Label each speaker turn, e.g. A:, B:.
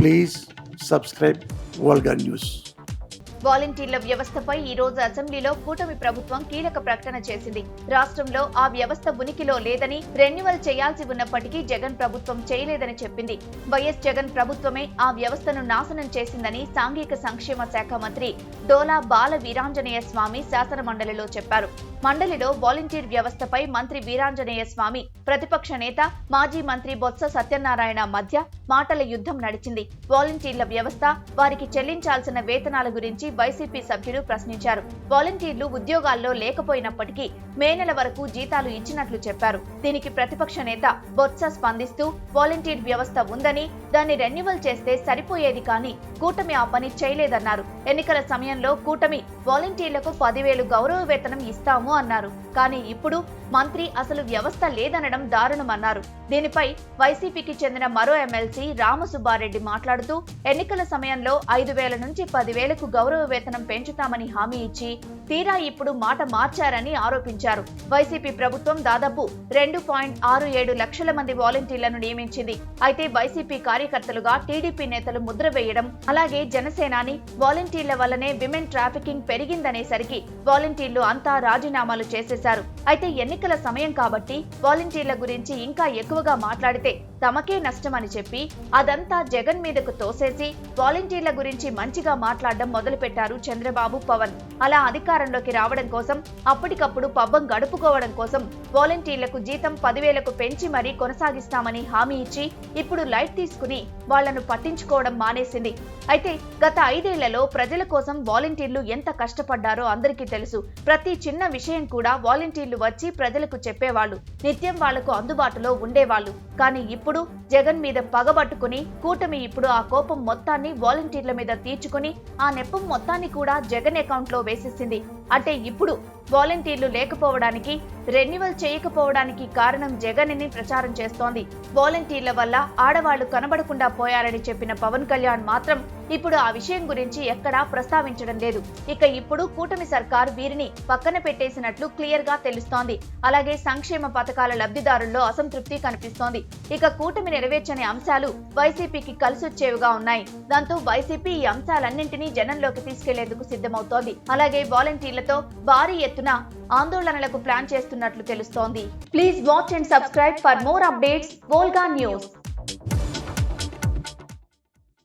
A: Please subscribe Volga News.
B: వాలంటీర్ల వ్యవస్థపై ఈ రోజు అసెంబ్లీలో కూటమి ప్రభుత్వం కీలక ప్రకటన చేసింది. రాష్ట్రంలో ఆ వ్యవస్థ ఉనికిలో లేదని రెన్యువల్ చేయాల్సి ఉన్నప్పటికీ జగన్ ప్రభుత్వం చేయలేదని చెప్పింది. వైఎస్ జగన్ ప్రభుత్వమే ఆ వ్యవస్థను నాశనం చేసిందని సాంఘిక సంక్షేమ శాఖ మంత్రి డోలా బాల వీరాంజనేయ స్వామి శాసన మండలిలో చెప్పారు. మండలిలో వాలంటీర్ వ్యవస్థపై మంత్రి వీరాంజనేయ స్వామి ప్రతిపక్ష నేత మాజీ మంత్రి బొత్స సత్యనారాయణ మధ్య మాటల యుద్ధం నడిచింది. వాలంటీర్ల వ్యవస్థ వారికి చెల్లించాల్సిన వేతనాల గురించి వైసీపీ సభ్యులు ప్రశ్నించారు. వాలంటీర్లు ఉద్యోగాల్లో లేకపోయినప్పటికీ మే నెల వరకు జీతాలు ఇచ్చినట్లు చెప్పారు. దీనికి ప్రతిపక్ష నేత బొత్స స్పందిస్తూ వాలంటీర్ వ్యవస్థ ఉందని దాన్ని రెన్యువల్ చేస్తే సరిపోయేది కానీ కూటమి ఆ పని చేయలేదన్నారు. ఎన్నికల సమయంలో కూటమి వాలంటీర్లకు పదివేలు గౌరవ వేతనం ఇస్తాము అన్నారు. కానీ ఇప్పుడు మంత్రి అసలు వ్యవస్థ లేదనడం దారుణమన్నారు. దీనిపై వైసీపీకి చెందిన మరో ఎమ్మెల్సీ రామసుబ్బారెడ్డి మాట్లాడుతూ ఎన్నికల సమయంలో ఐదు వేల నుంచి పదివేలకు గౌరవ వేతనం పెంచుతామని హామీ ఇచ్చి తీరా ఇప్పుడు మాట మార్చారని ఆరోపించారు. వైసీపీ ప్రభుత్వం దాదాపు రెండు పాయింట్ ఆరు ఏడు లక్షల మంది వాలంటీర్లను నియమించింది. అయితే వైసీపీ కార్యకర్తలుగా టీడీపీ నేతలు ముద్ర వేయడం అలాగే జనసేనాని వాలంటీర్ల వల్లనే విమెన్ ట్రాఫికింగ్ పెరిగిందనేసరికి వాలంటీర్లు అంతా రాజీనామాలు చేసేశారు. అయితే ఎన్నికల సమయం కాబట్టి వాలంటీర్ల గురించి ఇంకా ఎక్కువగా మాట్లాడితే తమకే నష్టమని చెప్పి అదంతా జగన్ మీదకు తోసేసి వాలంటీర్ల గురించి మంచిగా మాట్లాడడం మొదలుపెట్టారు చంద్రబాబు పవన్. అలా అధికారంలోకి రావడం కోసం అప్పటికప్పుడు పబ్బం గడుపుకోవడం కోసం వాలంటీర్లకు జీతం పదివేలకు పెంచి మరీ కొనసాగిస్తామని హామీ ఇచ్చి ఇప్పుడు లైట్ తీసుకుని వాళ్ళను పట్టించుకోవడం మానేసింది. అయితే గత ఐదేళ్ళలో ప్రజల కోసం వాలంటీర్లు ఎంత కష్టపడ్డారో అందరికీ తెలుసు. ప్రతి చిన్న విషయం కూడా వాలంటీర్లు వచ్చి ప్రజలకు చెప్పేవాళ్ళు. నిత్యం వాళ్ళకు అందుబాటులో ఉండేవాళ్ళు. కానీ ఇప్పుడు జగన్ మీద పగబట్టుకుని కూటమి ఇప్పుడు ఆ కోపం మొత్తాన్ని వాలంటీర్ల మీద తీర్చుకుని ఆ నెప్పం మొత్తాన్ని కూడా జగన్ అకౌంట్లో వేసేసింది. అంటే ఇప్పుడు వాలంటీర్లు లేకపోవడానికి రెన్యువల్ చేయకపోవడానికి కారణం జగన్ అని ప్రచారం చేస్తోంది. వాలంటీర్ల వల్ల ఆడవాళ్ళు కనబడకుండా పోయారని చెప్పిన పవన్ కళ్యాణ్ మాత్రం ఇప్పుడు ఆ విషయం గురించి ఎక్కడా ప్రస్తావించడం లేదు. ఇక ఇప్పుడు కూటమి సర్కార్ వీరిని పక్కన పెట్టేసినట్లు క్లియర్గా తెలుస్తోంది. అలాగే సంక్షేమ పథకాల లబ్ధిదారుల్లో అసంతృప్తి కనిపిస్తోంది. ఇక కూటమి నెరవేర్చని అంశాలు వైసీపీకి కలిసొచ్చేవిగా ఉన్నాయి. దాంతో వైసీపీ ఈ అంశాలన్నింటినీ జనంలోకి తీసుకెళ్ళేందుకు సిద్ధమవుతోంది. అలాగే వాలంటీర్లతో భారీ ఎత్తున ఆందోళనలకు ప్లాన్ చేస్తున్నట్లు తెలుస్తోంది. Please watch and subscribe for more updates Volga news